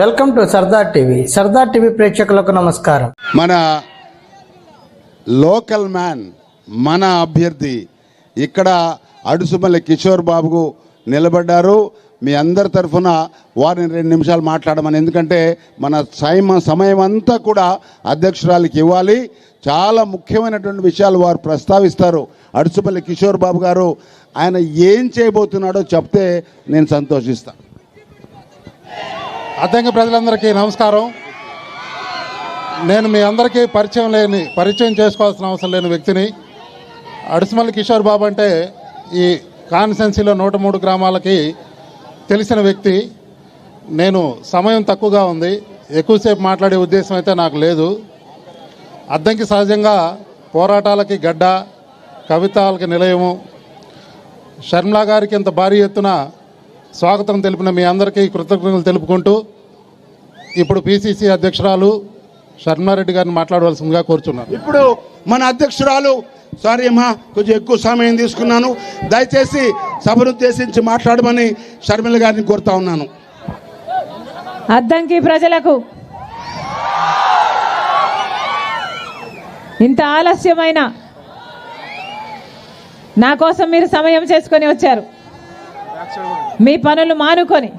Welcome to Sardar TV. Sardar TV ప్రేక్షకులకు నమస్కారం. మన లోకల్ మ్యాన్ మన అభ్యర్థి ఇక్కడ అడుసుమల్లి కిషోర్ బాబుకు నిలబడ్డారు. మీ అందరి తరఫున వారిని రెండు నిమిషాలు మాట్లాడమని ఎందుకంటే మన సైమ సమయం అంతా కూడా అధ్యక్షురాలికి ఇవ్వాలి. చాలా ముఖ్యమైనటువంటి విషయాలు వారు ప్రస్తావిస్తారు. అడుసుపల్లి కిషోర్ బాబు గారు ఆయన ఏం చేయబోతున్నాడో చెప్తే నేను సంతోషిస్తాను అద్దంకి ప్రజలందరికీ నమస్కారం. నేను మీ అందరికీ పరిచయం లేని పరిచయం చేసుకోవాల్సిన అవసరం లేని వ్యక్తిని. అడిసిమల్లి కిషోర్ బాబు అంటే ఈ కాన్స్టెన్సీలో నూట మూడు గ్రామాలకి తెలిసిన వ్యక్తి. నేను సమయం తక్కువగా ఉంది. ఎక్కువసేపు మాట్లాడే ఉద్దేశం అయితే నాకు లేదు. అద్దంకి సహజంగా పోరాటాలకి గడ్డ కవితాలకి నిలయము. షర్మిలా గారికి ఇంత భారీ ఎత్తున స్వాగతం తెలిపిన మీ అందరికీ కృతజ్ఞతలు తెలుపుకుంటూ ఇప్పుడు పిసిసి అధ్యక్షురాలు షర్మిలారెడ్డి గారిని మాట్లాడవలసిందిగా కోరుచున్నాను. ఇప్పుడు మన అధ్యక్షురాలు సారీ అమ్మా కొంచెం ఎక్కువ సమయం తీసుకున్నాను. దయచేసి సభను ఉద్దేశించి మాట్లాడమని షర్మిల గారిని కోరుతా ఉన్నాను. అద్దంకి ప్రజలకు ఇంత ఆలస్యమైన నా కోసం మీరు సమయం చేసుకొని వచ్చారు. మీ పనులు మానుకొని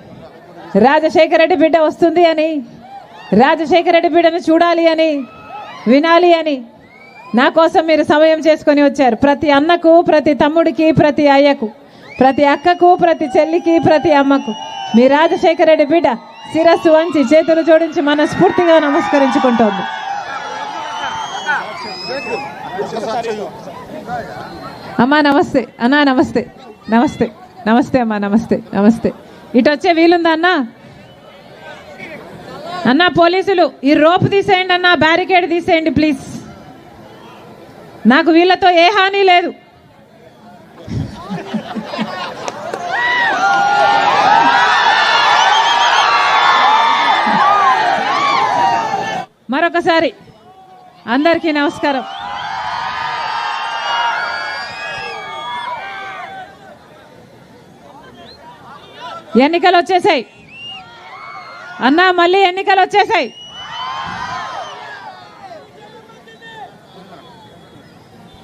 రాజశేఖర రెడ్డి బిడ్డ వస్తుంది అని రాజశేఖర రెడ్డి బిడ్డను చూడాలి అని వినాలి అని నా కోసం మీరు సమయం చేసుకొని వచ్చారు. ప్రతి అన్నకు ప్రతి తమ్ముడికి ప్రతి అయ్యకు ప్రతి అక్కకు ప్రతి చెల్లికి ప్రతి అమ్మకు మీ రాజశేఖర రెడ్డి బిడ్డ శిరస్సు వంచి చేతులు జోడించి మనస్ఫూర్తిగా నమస్కరించుకుంటోంది. అమ్మా నమస్తే. అన్నా నమస్తే. నమస్తే. నమస్తే అమ్మా నమస్తే నమస్తే. ఇటు వచ్చే వీలుందా అన్నా? అన్నా పోలీసులు ఈ రోప్ తీసేయండి అన్నా బ్యారికేడ్ తీసేయండి ప్లీజ్ నాకు వీళ్ళతో ఏ హాని లేదు. మరొకసారి అందరికీ నమస్కారం. ఎన్నికలు వచ్చేసాయి. అన్నా మళ్ళీ ఎన్నికలు వచ్చేసాయి.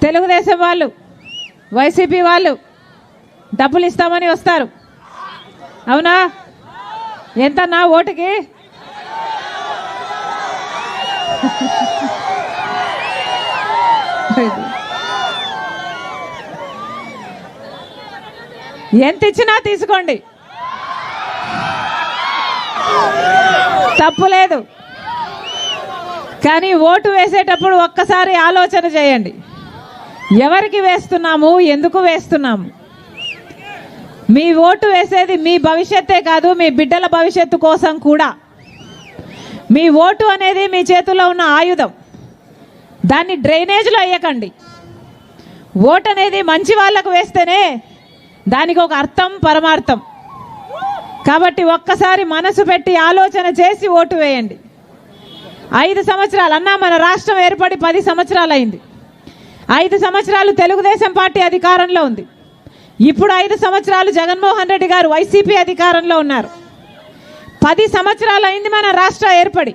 తెలుగుదేశం వాళ్ళు వైసీపీ వాళ్ళు డబ్బులు ఇస్తామని వస్తారు. అవునా? ఎంత నా ఓటుకి? ఎంత ఇచ్చినా తీసుకోండి. తప్పు లేదు. కానీ ఓటు వేసేటప్పుడు ఒక్కసారి ఆలోచన చేయండి. ఎవరికి వేస్తున్నాము? ఎందుకు వేస్తున్నాము? మీ ఓటు వేసేది మీ భవిష్యత్తే కాదు మీ బిడ్డల భవిష్యత్తు కోసం కూడా. మీ ఓటు అనేది మీ చేతిలో ఉన్న ఆయుధం. దాన్ని డ్రైనేజ్లో వేయకండి. ఓటు అనేది మంచి వాళ్ళకు వేస్తేనే దానికి ఒక అర్థం పరమార్థం. కాబట్టి ఒక్కసారి మనసు పెట్టి ఆలోచన చేసి ఓటు వేయండి. ఐదు సంవత్సరాలు అన్నా మన రాష్ట్రం ఏర్పడి పది సంవత్సరాలు అయింది ఐదు సంవత్సరాలు తెలుగుదేశం పార్టీ అధికారంలో ఉంది. ఇప్పుడు ఐదు సంవత్సరాలు జగన్మోహన్ రెడ్డి గారు వైసీపీ అధికారంలో ఉన్నారు. పది సంవత్సరాలు అయింది మన రాష్ట్ర ఏర్పడి.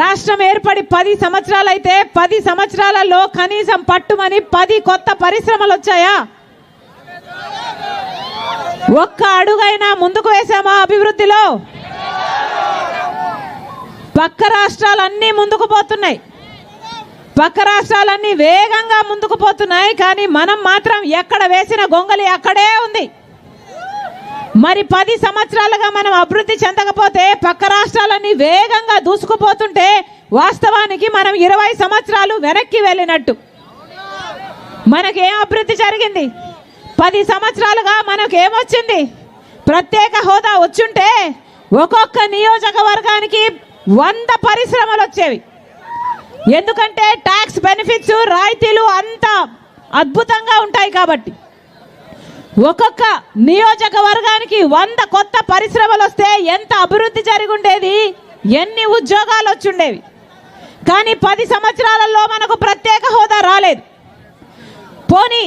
రాష్ట్రం ఏర్పడి పది సంవత్సరాలు అయితే పది సంవత్సరాలలో కనీసం పట్టుమని పది కొత్త పరిశ్రమలు వచ్చాయా? ఒక్క అడుగైనా ముందుకు వేసామా అభివృద్ధిలో పక్క రాష్ట్రాలన్నీ ముందుకు పోతున్నాయి. పక్క రాష్ట్రాలన్నీ వేగంగా ముందుకు పోతున్నాయి కానీ మనం మాత్రం ఎక్కడ వేసిన గొంగలి అక్కడే ఉంది. మరి పది సంవత్సరాలుగా మనం అభివృద్ధి చెందకపోతే పక్క రాష్ట్రాలన్నీ వేగంగా దూసుకుపోతుంటే వాస్తవానికి మనం ఇరవై సంవత్సరాలు వెనక్కి వెళ్ళినట్టు. మనకేం అభివృద్ధి జరిగింది? పది సంవత్సరాలుగా మనకేమొచ్చింది? ప్రత్యేక హోదా వచ్చుంటే ఒక్కొక్క నియోజకవర్గానికి వంద పరిశ్రమలు వచ్చేవి ఎందుకంటే ట్యాక్స్ బెనిఫిట్స్ రాయితీలు అంత అద్భుతంగా ఉంటాయి కాబట్టి. ఒక్కొక్క నియోజకవర్గానికి వంద కొత్త పరిశ్రమలు వస్తే ఎంత అభివృద్ధి జరిగి ఉండేది ఎన్ని ఉద్యోగాలు వచ్చుండేవి కానీ పది సంవత్సరాలలో మనకు ప్రత్యేక హోదా రాలేదు. పోనీ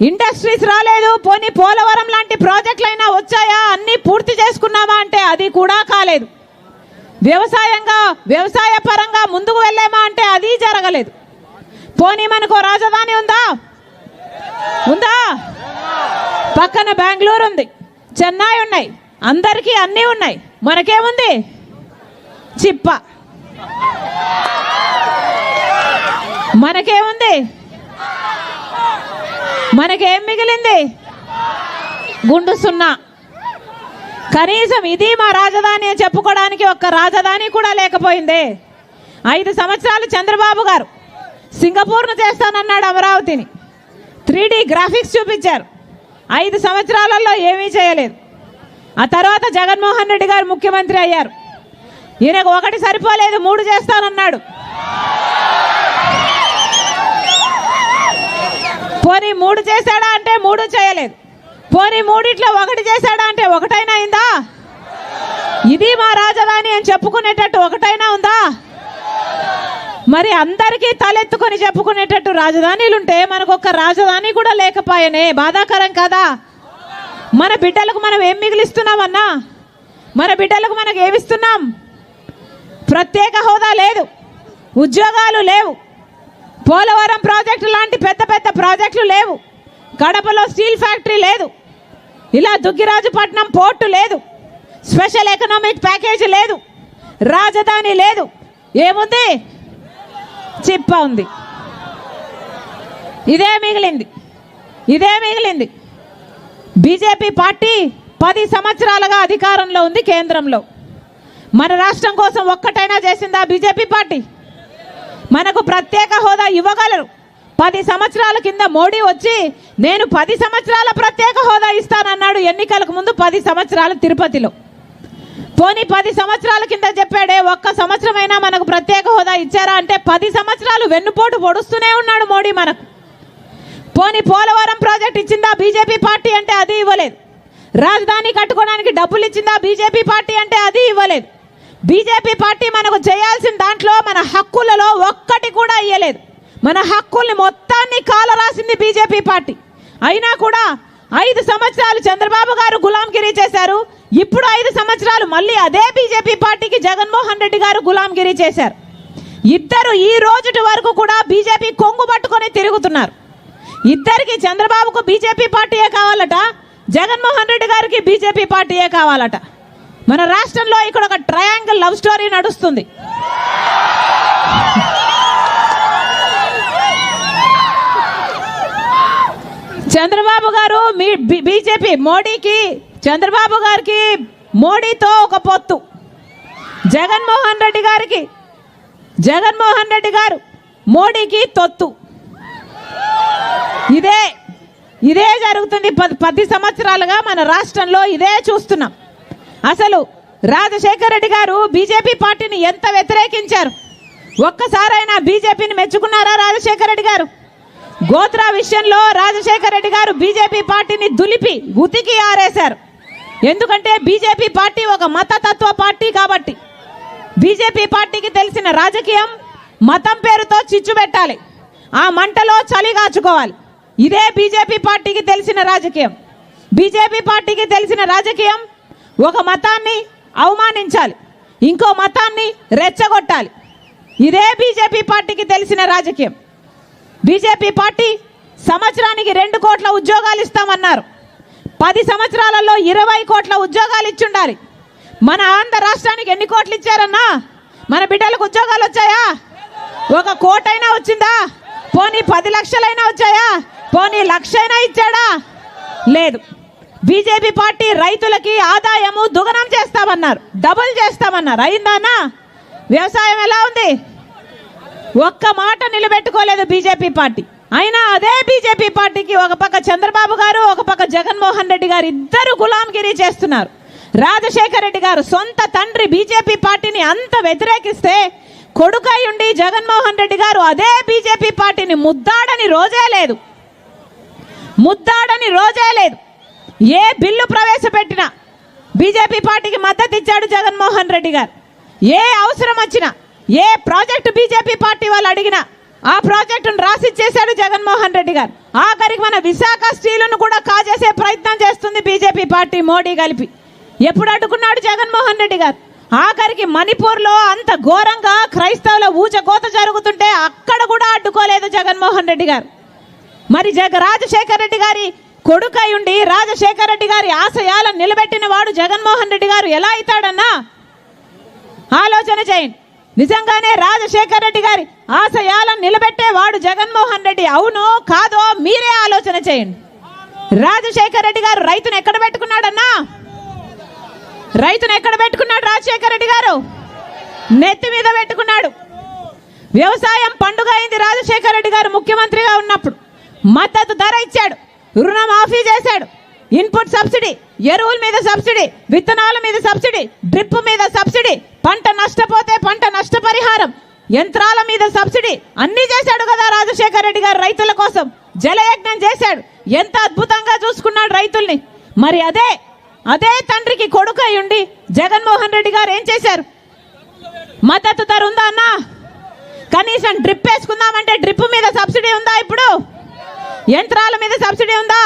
ఇండస్ట్రీస్ రాలేదు పోనీ పోలవరం లాంటి ప్రాజెక్టులైనా వచ్చాయా? అన్నీ పూర్తి చేసుకున్నామా అంటే అది కూడా కాలేదు. వ్యవసాయంగా వ్యవసాయ పరంగా ముందుకు వెళ్ళామా అంటే అది జరగలేదు. పోనీ మనకు రాజధాని ఉందా? ఉందా? పక్కన బెంగళూరు ఉంది చెన్నై ఉన్నాయి అందరికీ అన్నీ ఉన్నాయి. మనకేముంది? చిప్ప. మనకేముంది? మనకేం మిగిలింది? గుండు సున్నా. కనీసం ఇది మా రాజధాని అని చెప్పుకోవడానికి ఒక్క రాజధాని కూడా లేకపోయిందే. ఐదు సంవత్సరాలు చంద్రబాబు గారు సింగపూర్ను చేస్తానన్నాడు అమరావతిని. త్రీ గ్రాఫిక్స్ చూపించారు. ఐదు సంవత్సరాలలో ఏమీ చేయలేదు. ఆ తర్వాత జగన్మోహన్ రెడ్డి గారు ముఖ్యమంత్రి అయ్యారు. ఈయనకు ఒకటి సరిపోలేదు మూడు చేస్తానన్నాడు. పోనీ మూడు చేశాడా అంటే మూడు చేయలేదు. పోనీ మూడిట్లో ఒకటి చేశాడా అంటే ఒకటైనా అయిందా? ఇది మా రాజధాని అని చెప్పుకునేటట్టు ఒకటైనా ఉందా? మరి అందరికీ తలెత్తుకొని చెప్పుకునేటట్టు రాజధానిలుంటే మనకు ఒక్క రాజధాని కూడా లేకపోయానే బాధాకరం కదా? మన బిడ్డలకు మనం ఏం మిగిలిస్తున్నామన్నా? మన బిడ్డలకు మనకు ఏమిస్తున్నాం ప్రత్యేక హోదా లేదు. ఉద్యోగాలు లేవు. పోలవరం ప్రాజెక్టు లాంటి పెద్ద పెద్ద ప్రాజెక్టులు లేవు. కడపలో స్టీల్ ఫ్యాక్టరీ లేదు. ఇలా దుగ్గిరాజుపట్నం పోర్టు లేదు. స్పెషల్ ఎకనామిక్ ప్యాకేజ్ లేదు. రాజధాని లేదు. ఏముంది? చిప్ప ఉంది. ఇదే మిగిలింది. ఇదే మిగిలింది. బీజేపీ పార్టీ పది సంవత్సరాలుగా అధికారంలో ఉంది కేంద్రంలో. మన రాష్ట్రం కోసం ఒక్కటైనా చేసిందా బీజేపీ పార్టీ? మనకు ప్రత్యేక హోదా ఇవ్వగలరు. పది సంవత్సరాల కింద మోడీ వచ్చి నేను పది సంవత్సరాల ప్రత్యేక హోదా ఇస్తానన్నాడు ఎన్నికలకు ముందు పది సంవత్సరాలు తిరుపతిలో. పోనీ పది సంవత్సరాల కింద చెప్పాడే ఒక్క సంవత్సరమైనా మనకు ప్రత్యేక హోదా ఇచ్చారా అంటే పది సంవత్సరాలు వెన్నుపోటు పొడుస్తూనే ఉన్నాడు మోడీ మనకు. పోనీ పోలవరం ప్రాజెక్ట్ ఇచ్చిందా బీజేపీ పార్టీ అంటే అది ఇవ్వలేదు. రాజధాని కట్టుకోవడానికి డబ్బులు ఇచ్చిందా బీజేపీ పార్టీ అంటే అది ఇవ్వలేదు. బీజేపీ పార్టీ మనకు చేయాల్సిన దాంట్లో మన హక్కులలో ఒక్కటి కూడా ఇయ్యలేదు. మన హక్కుల్ని మొత్తాన్ని కాల రాసింది బీజేపీ పార్టీ. అయినా కూడా ఐదు సంవత్సరాలు చంద్రబాబు గారు గులాంగిరి చేశారు. ఇప్పుడు ఐదు సంవత్సరాలు మళ్ళీ అదే బీజేపీ పార్టీకి జగన్మోహన్ రెడ్డి గారు గులాంగిరి చేశారు. ఇద్దరు ఈ రోజుటి వరకు కూడా బీజేపీ కొంగు పట్టుకొని తిరుగుతున్నారు. ఇద్దరికి చంద్రబాబుకు బీజేపీ పార్టీయే కావాలట జగన్మోహన్ రెడ్డి గారికి బీజేపీ పార్టీయే కావాలట. మన రాష్ట్రంలో ఇక్కడ ఒక ట్రయాంగిల్ లవ్ స్టోరీ నడుస్తుంది. చంద్రబాబు గారు మీ బీజేపీ మోడీకి చంద్రబాబు గారికి మోడీతో ఒక పొత్తు. జగన్మోహన్ రెడ్డి గారికి జగన్మోహన్ రెడ్డి గారు మోడీకి తొత్తు. ఇదే ఇదే జరుగుతుంది పది పది సంవత్సరాలుగా మన రాష్ట్రంలో ఇదే చూస్తున్నాం. అసలు రాజశేఖర్ రెడ్డి గారు బీజేపీ పార్టీని ఎంత వ్యతిరేకించారు? ఒక్కసారైనా బీజేపీని మెచ్చుకున్నారా రాజశేఖర్ రెడ్డి గారు? గోత్రా విషయంలో రాజశేఖర్ రెడ్డి గారు బీజేపీ పార్టీని దులిపి ఉతికి ఆరేశారు. ఎందుకంటే బీజేపీ పార్టీ ఒక మతతత్వ పార్టీ కాబట్టి. బీజేపీ పార్టీకి తెలిసిన రాజకీయం మతం పేరుతో చిచ్చు పెట్టాలి. ఆ మంటలో చలిగాచుకోవాలి ఇదే బీజేపీ పార్టీకి తెలిసిన రాజకీయం. బీజేపీ పార్టీకి తెలిసిన రాజకీయం ఒక మతాన్ని అవమానించాలి ఇంకో మతాన్ని రెచ్చగొట్టాలి. ఇదే బీజేపీ పార్టీకి తెలిసిన రాజకీయం. బీజేపీ పార్టీ సంవత్సరానికి రెండు కోట్ల ఉద్యోగాలు ఇస్తామన్నారు. పది సంవత్సరాలలో ఇరవై కోట్ల ఉద్యోగాలు ఇచ్చుండాలి. మన ఆంధ్ర రాష్ట్రానికి ఎన్ని కోట్లు ఇచ్చారన్నా? మన బిడ్డలకు ఉద్యోగాలు వచ్చాయా? ఒక కోటైనా వచ్చిందా? పోనీ పది లక్షలైనా వచ్చాయా? పోనీ లక్ష అయినా ఇచ్చాడా? లేదు. బీజేపీ పార్టీ రైతులకి ఆదాయము దుగనం చేస్తామన్నారు. డబుల్ చేస్తామన్నారు. అయిందానా వ్యవసాయం ఎలా ఉంది? ఒక్క మాట నిలబెట్టుకోలేదు బీజేపీ పార్టీ. అయినా అదే బీజేపీ పార్టీకి ఒక పక్క చంద్రబాబు గారు ఒక పక్క జగన్మోహన్ రెడ్డి గారు ఇద్దరు గులాంగిరి చేస్తున్నారు. రాజశేఖర రెడ్డి గారు సొంత తండ్రి బీజేపీ పార్టీని అంత వ్యతిరేకిస్తే కొడుకై ఉండి జగన్మోహన్ రెడ్డి గారు అదే బీజేపీ పార్టీని ముద్దాడని రోజే లేదు. ముద్దాడని రోజే లేదు. ఏ బిల్లు ప్రవేశపెట్టినా బీజేపీ పార్టీకి మద్దతు ఇచ్చాడు జగన్మోహన్ రెడ్డి గారు. ఏ అవసరం వచ్చినా ఏ ప్రాజెక్టు బీజేపీ పార్టీ వాళ్ళు అడిగినా ఆ ప్రాజెక్టును రాసిచ్చేశాడు జగన్మోహన్ రెడ్డి గారు. ఆఖరికి మన విశాఖ స్టీలును కూడా కాజేసే ప్రయత్నం చేస్తుంది బీజేపీ పార్టీ మోడీ కలిపి. ఎప్పుడు అడ్డుకున్నాడు జగన్మోహన్ రెడ్డి గారు? ఆఖరికి మణిపూర్లో అంత ఘోరంగా క్రైస్తవుల ఊచకోత జరుగుతుంటే అక్కడ కూడా అడ్డుకోలేదు జగన్మోహన్ రెడ్డి గారు. మరి జగ రాజశేఖర్ రెడ్డి గారి కొడుకై ఉండి రాజశేఖర రెడ్డి గారి ఆశయాలను నిలబెట్టిన వాడు జగన్మోహన్ రెడ్డి గారు ఎలా అవుతాడన్నా ఆలోచన చేయండి. నిజంగానే రాజశేఖర రెడ్డి గారి ఆశయాలను నిలబెట్టేవాడు జగన్మోహన్ రెడ్డి అవునో కాదో మీరే ఆలోచన చేయండి. రాజశేఖర రెడ్డి గారు రైతును ఎక్కడ పెట్టుకున్నాడన్నా? రైతును ఎక్కడ పెట్టుకున్నాడు రాజశేఖర రెడ్డి గారు? నెత్తి మీద పెట్టుకున్నాడు. వ్యవసాయం పండుగ అయింది రాజశేఖర రెడ్డి గారు ముఖ్యమంత్రిగా ఉన్నప్పుడు. మద్దతు ధర ఇచ్చాడు. రుణమాఫీ చేశాడు. ఇన్పుట్ సబ్సిడీ ఎరువుల మీద సబ్సిడీ విత్తనాల మీద సబ్సిడీ డ్రిప్ మీద సబ్సిడీ పంట నష్టపోతే పంట నష్టపరిహారం యంత్రాల మీద సబ్సిడీ అన్ని చేశాడు కదా రాజశేఖర రెడ్డి గారు రైతుల కోసం. జలయజ్ఞం చేశాడు. ఎంత అద్భుతంగా చూసుకున్నాడు రైతుల్ని. మరి అదే అదే తండ్రికి కొడుకు అయ్యుండి ఉండి జగన్మోహన్ రెడ్డి గారు ఏం చేశారు? మద్దతు ధర ఉందా అన్నా? కనీసం డ్రిప్ వేసుకుందామంటే డ్రిప్ మీద సబ్సిడీ ఉందా ఇప్పుడు? యంత్రాల మీద సబ్సిడీ ఉందా?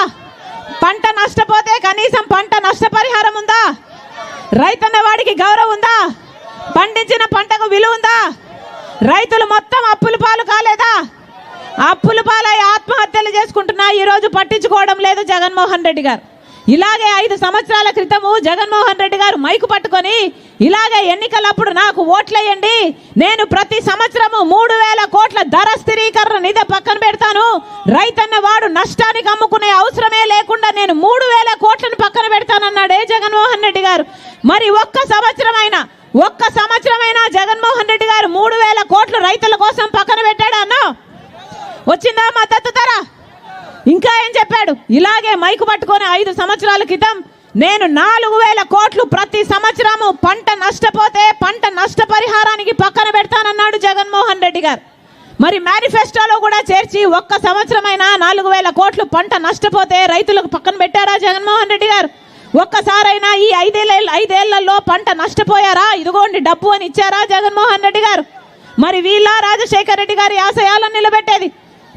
పంట నష్టపోతే కనీసం పంట నష్టపరిహారం ఉందా? రైతన్న వాడికి గౌరవం ఉందా? పండించిన పంటకు విలువ ఉందా? రైతులు మొత్తం అప్పుల పాలు కాలేదా? అప్పుల పాలై ఆత్మహత్యలు చేసుకుంటున్నా ఈరోజు పట్టించుకోవడం లేదు జగన్మోహన్ రెడ్డి గారు. ఇలాగే ఐదు సంవత్సరాల క్రితము జగన్మోహన్ రెడ్డి గారు మైకు పట్టుకొని ఇలాగే ఎన్నికలప్పుడు నాకు ఓట్లేయండి. నేను ప్రతి సంవత్సరము మూడు వేల కోట్ల ధర స్థిరీకరణ నిధి పక్కన పెడతాను. రైతన్న వాడు నష్టానికి అమ్ముకునే అవసరమే లేకుండా నేను మూడు వేల కోట్లను పక్కన పెడతానన్నాడే జగన్మోహన్ రెడ్డి గారు. మరి ఒక్క సంవత్సరమైనా ఒక్క సంవత్సరమైనా జగన్మోహన్ రెడ్డి గారు మూడు వేల కోట్లు రైతుల కోసం పక్కన పెట్టాడా అన్నా? వచ్చిందా మద్దతు ధర ఇంకా ఏం చెప్పాడు? ఇలాగే మైకు పట్టుకొని ఐదు సంవత్సరాల క్రితం నేను నాలుగు వేల కోట్లు ప్రతి సంవత్సరము పంట నష్టపోతే పంట నష్టపరిహారానికి పక్కన పెడతానన్నాడు జగన్మోహన్ రెడ్డి గారు. మరి మేనిఫెస్టోలో కూడా చేర్చి ఒక్క సంవత్సరమైనా నాలుగు వేల కోట్లు పంట నష్టపోతే రైతులకు పక్కన పెట్టారా జగన్మోహన్ రెడ్డి గారు? ఒక్కసారైనా ఈ ఐదేళ్ళ ఐదేళ్ళలో పంట నష్టపోయారా? ఇదిగోండి డబ్బు అని ఇచ్చారా జగన్మోహన్ రెడ్డి గారు? మరి వీళ్ళ రాజశేఖర రెడ్డి గారి ఆశయాలను నిలబెట్టేది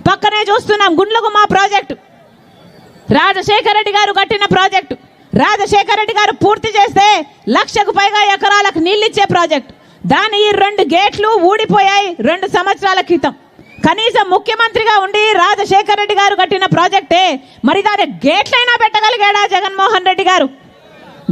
పక్కనే చూస్తున్నాం గుండ్లకు మా ప్రాజెక్టు. రాజశేఖర రెడ్డి గారు కట్టిన ప్రాజెక్టు. రాజశేఖర రెడ్డి గారు పూర్తి చేస్తే లక్షకు పైగా ఎకరాలకు నీళ్ళిచ్చే ప్రాజెక్టు. దాని ఈ రెండు గేట్లు ఊడిపోయాయి రెండు సంవత్సరాల క్రితం. కనీసం ముఖ్యమంత్రిగా ఉండి రాజశేఖర రెడ్డి గారు కట్టిన ప్రాజెక్టే మరి దాని గేట్లైనా పెట్టగలిగాడా జగన్మోహన్ రెడ్డి గారు?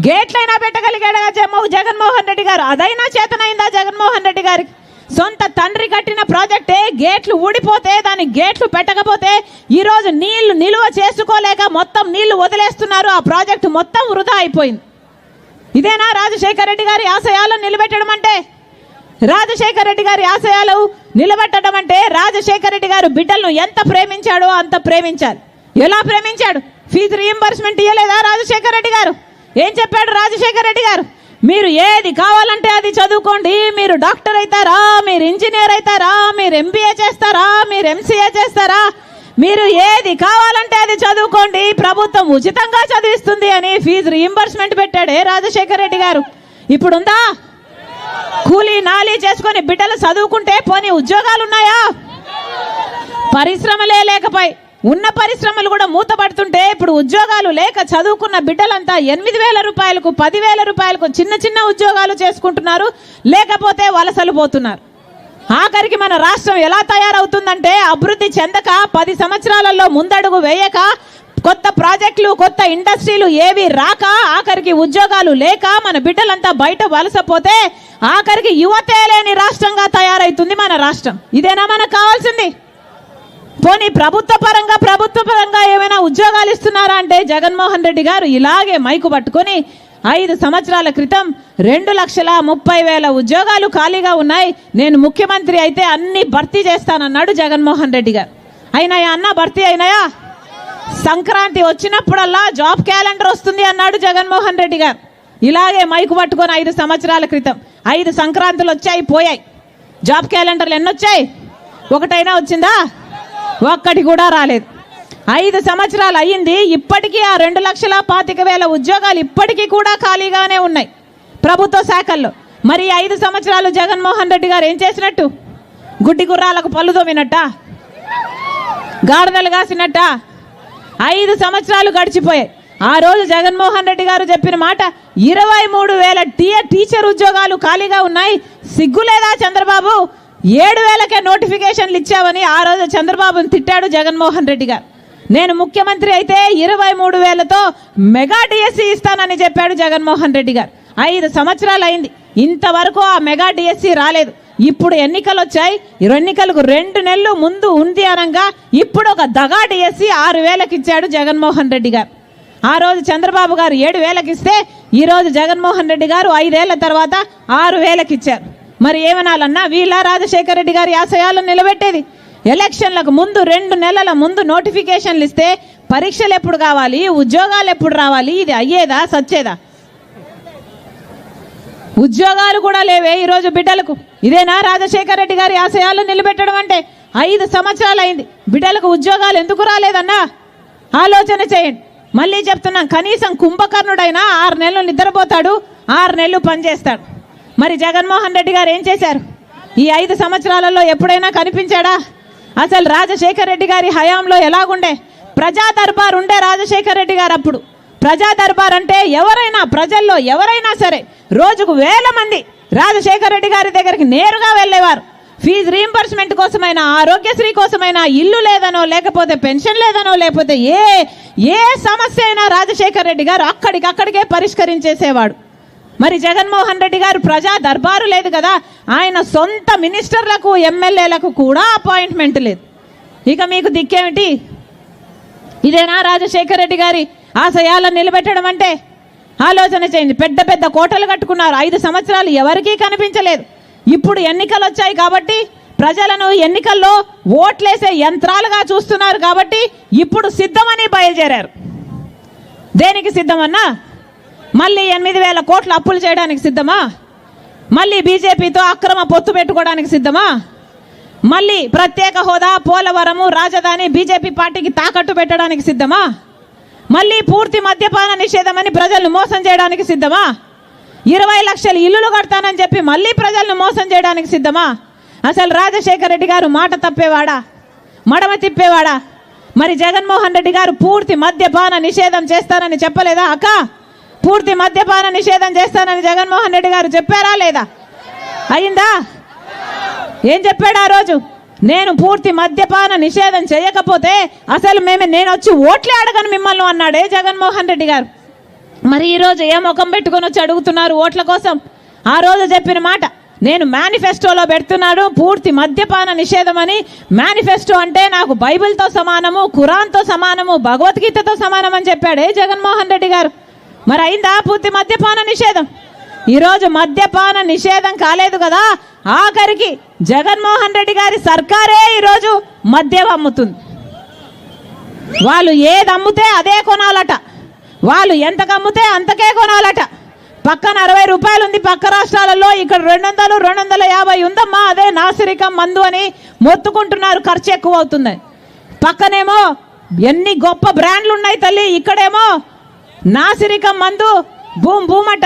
గేట్లైనా పెట్టగలిగాడా జగన్మోహన్ రెడ్డి గారు? అదైనా చేతనైందా జగన్మోహన్ రెడ్డి గారికి? సొంత తండ్రి కట్టిన ప్రాజెక్టే గేట్లు ఊడిపోతే దాని గేట్లు పెట్టకపోతే ఈరోజు నీళ్ళు నిలువ చేసుకోలేక మొత్తం నీళ్ళు వదిలేస్తున్నారు. ఆ ప్రాజెక్ట్ మొత్తం వృధా అయిపోయింది. ఇదేనా రాజశేఖర రెడ్డి గారి ఆశయాలు నిలబెట్టడం అంటే? రాజశేఖర రెడ్డి గారి ఆశయాలు నిలబెట్టడం అంటే రాజశేఖర రెడ్డి గారు బిడ్డలను ఎంత ప్రేమించాడో అంత ప్రేమించాలి. ఎలా ప్రేమించాడు? ఫీజు రీఎంబర్స్మెంట్ ఇవ్వలేదా రాజశేఖర రెడ్డి గారు? ఏం చెప్పాడు రాజశేఖర రెడ్డి గారు? మీరు ఏది కావాలంటే అది చదువుకోండి. మీరు డాక్టర్ అవుతారా? మీరు ఇంజనీర్ అవుతారా? మీరు ఎంబీఏ చేస్తారా? మీరు ఎంసీఏ చేస్తారా? మీరు ఏది కావాలంటే అది చదువుకోండి. ప్రభుత్వం ఉచితంగా చదివిస్తుంది అని ఫీజు రీఎంబర్స్మెంట్ పెట్టాడే రాజశేఖర రెడ్డి గారు. ఇప్పుడు ఉందా కూలీ నాలీ చేసుకొని బిడ్డలు చదువుకుంటే పోనీ ఉద్యోగాలు ఉన్నాయా పరిశ్రమలే లేకపోయి ఉన్న పరిశ్రమలు కూడా మూతపడుతుంటే ఇప్పుడు ఉద్యోగాలు లేక చదువుకున్న బిడ్డలంతా ఎనిమిది వేల రూపాయలకు పదివేల రూపాయలకు చిన్న చిన్న ఉద్యోగాలు చేసుకుంటున్నారు లేకపోతే వలసలు పోతున్నారు. ఆఖరికి మన రాష్ట్రం ఎలా తయారవుతుందంటే అభివృద్ధి చెందక పది సంవత్సరాలలో ముందడుగు వేయక కొత్త ప్రాజెక్టులు కొత్త ఇండస్ట్రీలు ఏవి రాక ఆఖరికి ఉద్యోగాలు లేక మన బిడ్డలంతా బయట వలసపోతే ఆఖరికి యువతే లేని రాష్ట్రంగా తయారవుతుంది మన రాష్ట్రం. ఇదేనా మనకు కావాల్సింది? పోనీ ప్రభుత్వ పరంగా ప్రభుత్వ పరంగా ఏమైనా ఉద్యోగాలు ఇస్తున్నారా అంటే జగన్మోహన్ రెడ్డి గారు ఇలాగే మైకు పట్టుకొని ఐదు సంవత్సరాల క్రితం రెండు లక్షల ముప్పై వేల ఉద్యోగాలు ఖాళీగా ఉన్నాయి. నేను ముఖ్యమంత్రి అయితే అన్ని భర్తీ చేస్తానన్నాడు జగన్మోహన్ రెడ్డి గారు. అయినాయా అన్న భర్తీ అయినాయా? సంక్రాంతి వచ్చినప్పుడల్లా జాబ్ క్యాలెండర్ వస్తుంది అన్నాడు జగన్మోహన్ రెడ్డి గారు. ఇలాగే మైకు పట్టుకొని ఐదు సంవత్సరాల క్రితం ఐదు సంక్రాంతులు వచ్చాయి పోయాయి. జాబ్ క్యాలెండర్లు ఎన్ని వచ్చాయి ఒకటైనా వచ్చిందా? ఒక్కటి కూడా రాలేదు. ఐదు సంవత్సరాలు అయ్యింది. ఇప్పటికీ ఆ రెండు లక్షల పాతిక వేల ఉద్యోగాలు ఇప్పటికీ కూడా ఖాళీగానే ఉన్నాయి ప్రభుత్వ శాఖల్లో. మరి ఐదు సంవత్సరాలు జగన్మోహన్ రెడ్డి గారు ఏం చేసినట్టు? గుడ్డి గుర్రాలకు పళ్ళు తోమినట్ట? గాడిదలు కాసినట్ట? ఐదు సంవత్సరాలు గడిచిపోయాయి. ఆ రోజు జగన్మోహన్ రెడ్డి గారు చెప్పిన మాట ఇరవై మూడు వేల టీ- టీచర్ ఉద్యోగాలు ఖాళీగా ఉన్నాయి. సిగ్గులేదా చంద్రబాబు? ఏడు వేలకే నోటిఫికేషన్లు ఇచ్చావని ఆ రోజు చంద్రబాబును తిట్టాడు జగన్మోహన్ రెడ్డి గారు. నేను ముఖ్యమంత్రి అయితే ఇరవై మూడు వేలతో మెగా డిఎస్సి ఇస్తానని చెప్పాడు జగన్మోహన్ రెడ్డి గారు. ఐదు సంవత్సరాలు అయింది. ఇంతవరకు ఆ మెగా డిఎస్సి రాలేదు. ఇప్పుడు ఎన్నికలు వచ్చాయి. ఎన్నికలకు రెండు నెలలు ముందు ఉంది అనగా ఇప్పుడు ఒక దగా డిఎస్సి ఆరు వేలకు ఇచ్చాడు జగన్మోహన్ రెడ్డి గారు. ఆ రోజు చంద్రబాబు గారు ఏడు వేలకు ఇస్తే ఈరోజు జగన్మోహన్ రెడ్డి గారు ఐదేళ్ళ తర్వాత ఆరు వేలకు ఇచ్చారు. మరి ఏమనాలన్నా వీళ్ళ రాజశేఖర రెడ్డి గారి ఆశయాలను నిలబెట్టేది. ఎలక్షన్లకు ముందు రెండు నెలల ముందు నోటిఫికేషన్లు ఇస్తే పరీక్షలు ఎప్పుడు కావాలి ఉద్యోగాలు ఎప్పుడు రావాలి ఇది అయ్యేదా సచ్చేదా? ఉద్యోగాలు కూడా లేవే ఈరోజు బిడ్డలకు. ఇదేనా రాజశేఖర రెడ్డి గారి ఆశయాలు నిలబెట్టడం అంటే? ఐదు సంవత్సరాలు అయింది బిడ్డలకు ఉద్యోగాలు ఎందుకు రాలేదన్నా? ఆలోచన చేయండి. మళ్ళీ చెప్తున్నాం కనీసం కుంభకర్ణుడైనా ఆరు నెలలు నిద్రపోతాడు ఆరు నెలలు పనిచేస్తాడు. మరి జగన్మోహన్ రెడ్డి గారు ఏం చేశారు? ఈ ఐదు సంవత్సరాలలో ఎప్పుడైనా కనిపించాడా? అసలు రాజశేఖర్ రెడ్డి గారి హయాంలో ఎలాగుండే? ప్రజా దర్బార్ ఉండే రాజశేఖర్ రెడ్డి గారు అప్పుడు. ప్రజా దర్బార్ అంటే ఎవరైనా ప్రజల్లో ఎవరైనా సరే రోజుకు వేల మంది రాజశేఖర్ రెడ్డి గారి దగ్గరికి నేరుగా వెళ్ళేవారు. ఫీజు రీంబర్స్మెంట్ కోసమైనా ఆరోగ్యశ్రీ కోసమైనా ఇల్లు లేదనో లేకపోతే పెన్షన్ లేదనో లేకపోతే ఏ ఏ సమస్య అయినా రాజశేఖర్ రెడ్డి గారు అక్కడికక్కడికే పరిష్కరించేసేవాడు. మరి జగన్మోహన్ రెడ్డి గారు ప్రజా దర్బారు లేదు కదా ఆయన సొంత మినిస్టర్లకు ఎమ్మెల్యేలకు కూడా అపాయింట్మెంట్ లేదు. ఇక మీకు దిక్కేమిటి? ఇదేనా రాజశేఖర రెడ్డి గారి ఆశయాలను నిలబెట్టడం అంటే? ఆలోచన చేయండి. పెద్ద పెద్ద కోటలు కట్టుకున్నారు. ఐదు సంవత్సరాలు ఎవరికీ కనిపించలేదు. ఇప్పుడు ఎన్నికలు వచ్చాయి కాబట్టి ప్రజలను ఎన్నికల్లో ఓట్లేసే యంత్రాలుగా చూస్తున్నారు కాబట్టి ఇప్పుడు సిద్ధమని బయలుదేరారు. దేనికి సిద్ధమన్నా? మళ్ళీ ఎనిమిది వేల కోట్లు అప్పులు చేయడానికి సిద్ధమా? మళ్ళీ బీజేపీతో అక్రమ పొత్తు పెట్టుకోవడానికి సిద్ధమా? మళ్ళీ ప్రత్యేక హోదా పోలవరము రాజధాని బీజేపీ పార్టీకి తాకట్టు పెట్టడానికి సిద్ధమా? మళ్ళీ పూర్తి మద్యపాన నిషేధమని ప్రజలను మోసం చేయడానికి సిద్ధమా? ఇరవై లక్షల ఇల్లులు కడతానని చెప్పి మళ్ళీ ప్రజలను మోసం చేయడానికి సిద్ధమా? అసలు రాజశేఖర రెడ్డి గారు మాట తప్పేవాడా? మడమ తిప్పేవాడా? మరి జగన్మోహన్ రెడ్డి గారు పూర్తి మద్యపాన నిషేధం చేస్తానని చెప్పలేదా అక్క? పూర్తి మద్యపాన నిషేధం చేస్తానని జగన్మోహన్ రెడ్డి గారు చెప్పారా లేదా? అయిందా? ఏం చెప్పాడు ఆ రోజు? నేను పూర్తి మద్యపాన నిషేధం చేయకపోతే అసలు మేము నేను వచ్చి ఓట్లే అడగను మిమ్మల్ని అన్నాడే జగన్మోహన్ రెడ్డి గారు. మరి ఈరోజు ఏ ముఖం పెట్టుకొని వచ్చి అడుగుతున్నారు ఓట్ల కోసం? ఆ రోజు చెప్పిన మాట నేను మేనిఫెస్టోలో పెడుతున్నాడు పూర్తి మద్యపాన నిషేధం అని. మేనిఫెస్టో అంటే నాకు బైబిల్తో సమానము ఖురాన్తో సమానము భగవద్గీతతో సమానం అని చెప్పాడే జగన్మోహన్ రెడ్డి గారు. మరి అయిందా పూర్తి మద్యపాన నిషేధం? ఈరోజు మద్యపాన నిషేధం కాలేదు కదా? ఆఖరికి జగన్మోహన్ రెడ్డి గారి సర్కారే ఈరోజు మద్యం అమ్ముతుంది. వాళ్ళు ఏది అమ్మితే అదే కొనాలట. వాళ్ళు ఎంతకు అమ్మితే అంతకే కొనాలట. పక్కన అరవై రూపాయలు ఉంది పక్క రాష్ట్రాలలో ఇక్కడ రెండు వందలు రెండు వందల యాభై ఉందమ్మా అదే నాసిరికం మందు అని మొత్తుకుంటున్నారు ఖర్చు ఎక్కువ అవుతుంది. పక్కనేమో ఎన్ని గొప్ప బ్రాండ్లు ఉన్నాయి తల్లి ఇక్కడేమో నాసిరిక మందు. భూమ్ భూమట.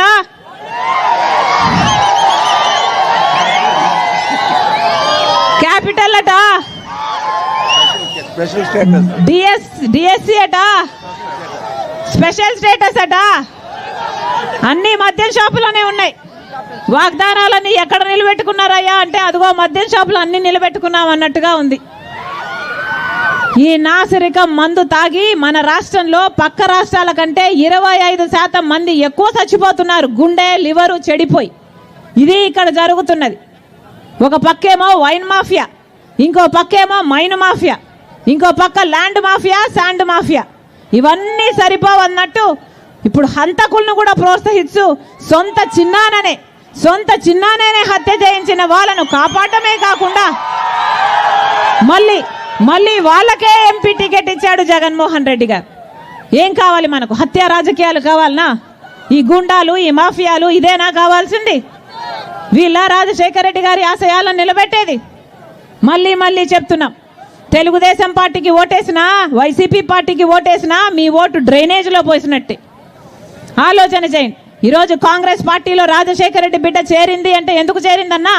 క్యాపిటల్ అట. డిఎస్ డిఎస్సి అట. స్పెషల్ స్టేటస్ అట. అన్ని మద్యం షాపులోనే ఉన్నాయి. వాగ్దానాలన్నీ ఎక్కడ నిలబెట్టుకున్నారయ్యా అంటే అదిగో మద్యం షాపులు అన్ని నిలబెట్టుకున్నాం అన్నట్టుగా ఉంది. ఈ నాసిరికం మందు తాగి మన రాష్ట్రంలో పక్క రాష్ట్రాల కంటే ఇరవై ఐదు శాతం మంది ఎక్కువ చచ్చిపోతున్నారు. గుండె లివరు చెడిపోయి. ఇది ఇక్కడ జరుగుతున్నది. ఒక పక్కేమో వైన్ మాఫియా ఇంకో పక్కేమో మైన్ మాఫియా ఇంకో పక్క ల్యాండ్ మాఫియా శాండ్ మాఫియా. ఇవన్నీ సరిపోవన్నట్టు ఇప్పుడు హంతకులను కూడా ప్రోత్సహిస్తూ సొంత చిన్నాననే సొంత చిన్నాననే హత్య చేయించిన వాళ్ళను కాపాడమే కాకుండా మళ్ళీ మళ్ళీ వాళ్ళకే ఎంపీ టికెట్ ఇచ్చాడు జగన్మోహన్ రెడ్డి గారు. ఏం కావాలి మనకు? హత్య రాజకీయాలు కావాలనా? ఈ గుండాలు ఈ మాఫియాలు ఇదేనా కావాల్సింది? వీళ్ళ రాజశేఖర రెడ్డి గారి ఆశయాలను నిలబెట్టేది. మళ్ళీ మళ్ళీ చెప్తున్నాం. తెలుగుదేశం పార్టీకి ఓటేసినా వైసీపీ పార్టీకి ఓటేసినా మీ ఓటు డ్రైనేజ్లో పోసినట్టే. ఆలోచన చేయండి. ఈరోజు కాంగ్రెస్ పార్టీలో రాజశేఖర రెడ్డి బిడ్డ చేరింది అంటే ఎందుకు చేరిందన్నా?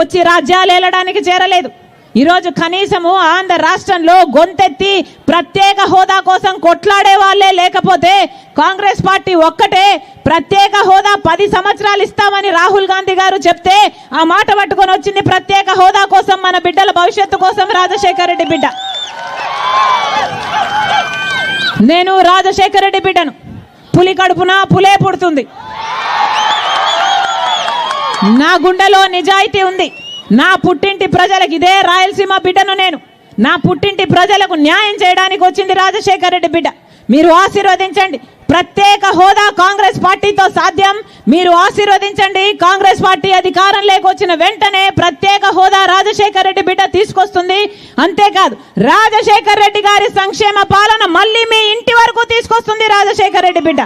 వచ్చి రాజ్యాలు ఏలడానికి చేరలేదు. ఈరోజు కనీసము ఆంధ్ర రాష్ట్రంలో గొంతెత్తి ప్రత్యేక హోదా కోసం కొట్లాడే వాళ్ళే లేకపోతే కాంగ్రెస్ పార్టీ ఒక్కటే ప్రత్యేక హోదా పది సంవత్సరాలు ఇస్తామని రాహుల్ గాంధీ గారు చెప్తే ఆ మాట పట్టుకొని వచ్చింది ప్రత్యేక హోదా కోసం మన బిడ్డల భవిష్యత్తు కోసం రాజశేఖర రెడ్డి బిడ్డ. నేను రాజశేఖర రెడ్డి బిడ్డను. పులి కడుపున పులే పుడుతుంది. నా గుండెలో నిజాయితీ ఉంది. నా పుట్టింటి ప్రజలకు ఇదే రాయలసీమ బిడ్డను నేను. నా పుట్టింటి ప్రజలకు న్యాయం చేయడానికి వచ్చింది రాజశేఖర రెడ్డి బిడ్డ. మీరు ఆశీర్వదించండి. ప్రత్యేక హోదా కాంగ్రెస్ పార్టీతో సాధ్యం. మీరు ఆశీర్వదించండి. కాంగ్రెస్ పార్టీ అధికారం లేకొచ్చిన వెంటనే ప్రత్యేక హోదా రాజశేఖర రెడ్డి బిడ్డ తీసుకొస్తుంది. అంతేకాదు రాజశేఖర రెడ్డి గారి సంక్షేమ పాలన మళ్ళీ మీ ఇంటి వరకు తీసుకొస్తుంది రాజశేఖర రెడ్డి బిడ్డ.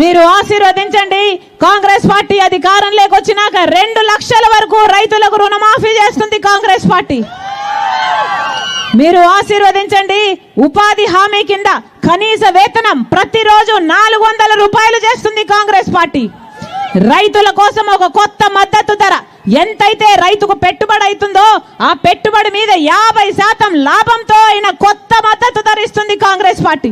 మీరు ఆశీర్వదించండి. కాంగ్రెస్ పార్టీ అధికారం లేకొచ్చినాక రెండు లక్షల వరకు రైతులకు రుణమాఫీ చేస్తుంది కాంగ్రెస్ పార్టీ. మీరు ఆశీర్వదించండి. ఉపాధి హామీ కింద కనీస వేతనం ప్రతిరోజు నాలుగు వందల రూపాయలు చేస్తుంది కాంగ్రెస్ పార్టీ. రైతుల కోసం ఒక కొత్త మద్దతు ధర ఎంతైతే రైతుకు పెట్టుబడి అవుతుందో ఆ పెట్టుబడి మీద యాభై శాతం లాభంతో అయిన కొత్త మద్దతు ధర ఇస్తుంది కాంగ్రెస్ పార్టీ.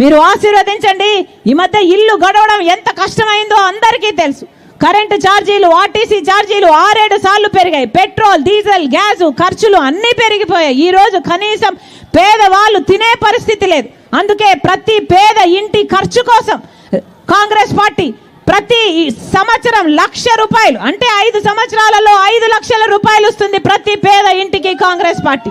మీరు ఆశీర్వదించండి. ఈ మధ్య ఇల్లు గడవడం ఎంత కష్టమైందో అందరికీ తెలుసు. కరెంటు ఛార్జీలు ఆర్టీసీ ఛార్జీలు ఆరేడు సార్లు పెరిగాయి. పెట్రోల్ డీజిల్ గ్యాస్ ఖర్చులు అన్నీ పెరిగిపోయాయి. ఈరోజు కనీసం పేదవాళ్ళు తినే పరిస్థితి లేదు. అందుకే ప్రతి పేద ఇంటి ఖర్చు కోసం కాంగ్రెస్ పార్టీ ప్రతి సంవత్సరం లక్ష రూపాయలు అంటే ఐదు సంవత్సరాలలో ఐదు లక్షల రూపాయలు వస్తుంది ప్రతి పేద ఇంటికి కాంగ్రెస్ పార్టీ.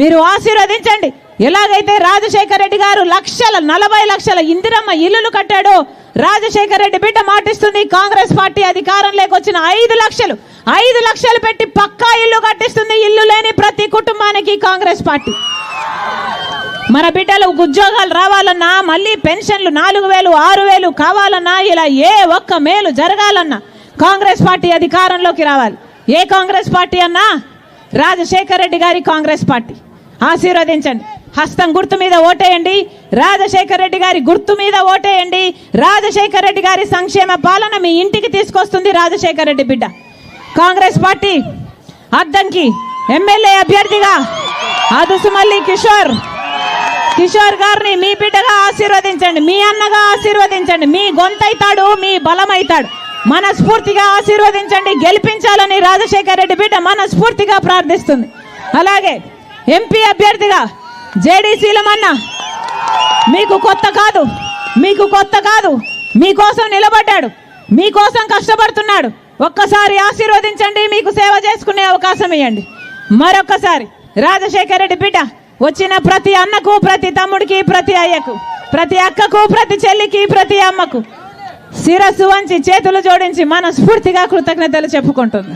మీరు ఆశీర్వదించండి. ఎలాగైతే రాజశేఖర రెడ్డి గారు లక్షల నలభై లక్షల ఇందిరమ్మ ఇల్లులు కట్టాడు రాజశేఖర రెడ్డి బిడ్డ మాటిస్తుంది కాంగ్రెస్ పార్టీ అధికారం లేకొచ్చిన ఐదు లక్షలు ఐదు లక్షలు పెట్టి పక్కా ఇల్లు కట్టిస్తుంది ఇల్లు లేని ప్రతి కుటుంబానికి కాంగ్రెస్ పార్టీ. మన బిడ్డలు ఉద్యోగాలు రావాలన్నా మళ్ళీ పెన్షన్లు నాలుగు వేలు ఆరు వేలు కావాలన్నా ఇలా ఏ ఒక్క మేలు జరగాలన్నా కాంగ్రెస్ పార్టీ అధికారంలోకి రావాలి. ఏ కాంగ్రెస్ పార్టీ అన్నా? రాజశేఖర రెడ్డి గారి కాంగ్రెస్ పార్టీ. ఆశీర్వదించండి. హస్తం గుర్తు మీద ఓటేయండి. రాజశేఖర రెడ్డి గారి గుర్తు మీద ఓటేయండి. రాజశేఖర రెడ్డి గారి సంక్షేమ పాలన మీ ఇంటికి తీసుకొస్తుంది రాజశేఖర రెడ్డి బిడ్డ. కాంగ్రెస్ పార్టీ అద్దంకి ఎమ్మెల్యే అభ్యర్థిగా అదుసుమల్లి కిషోర్. కిషోర్ గారిని మీ బిడ్డగా ఆశీర్వదించండి. మీ అన్నగా ఆశీర్వదించండి. మీ గొంతైతాడు మీ బలమైతాడు. మనస్ఫూర్తిగా ఆశీర్వదించండి. గెలిపించాలని రాజశేఖర రెడ్డి బిడ్డ మనస్ఫూర్తిగా ప్రార్థిస్తుంది. అలాగే ఎంపీ అభ్యర్థిగా జేడీసీలమన్నా మీకు కొత్త కాదు. మీకు కొత్త కాదు. మీకోసం నిలబడ్డాడు. మీకోసం కష్టపడుతున్నాడు. ఒక్కసారి ఆశీర్వదించండి. మీకు సేవ చేసుకునే అవకాశం ఇవ్వండి మరొకసారి రాజశేఖర రెడ్డి బిడ్డ వచ్చిన ప్రతి అన్నకు ప్రతి తమ్ముడికి ప్రతి అయ్యకు ప్రతి అక్కకు ప్రతి చెల్లికి ప్రతి అమ్మకు శిరస్సు వంచి చేతులు జోడించి మనస్ఫూర్తిగా కృతజ్ఞతలు చెప్పుకుంటుంది.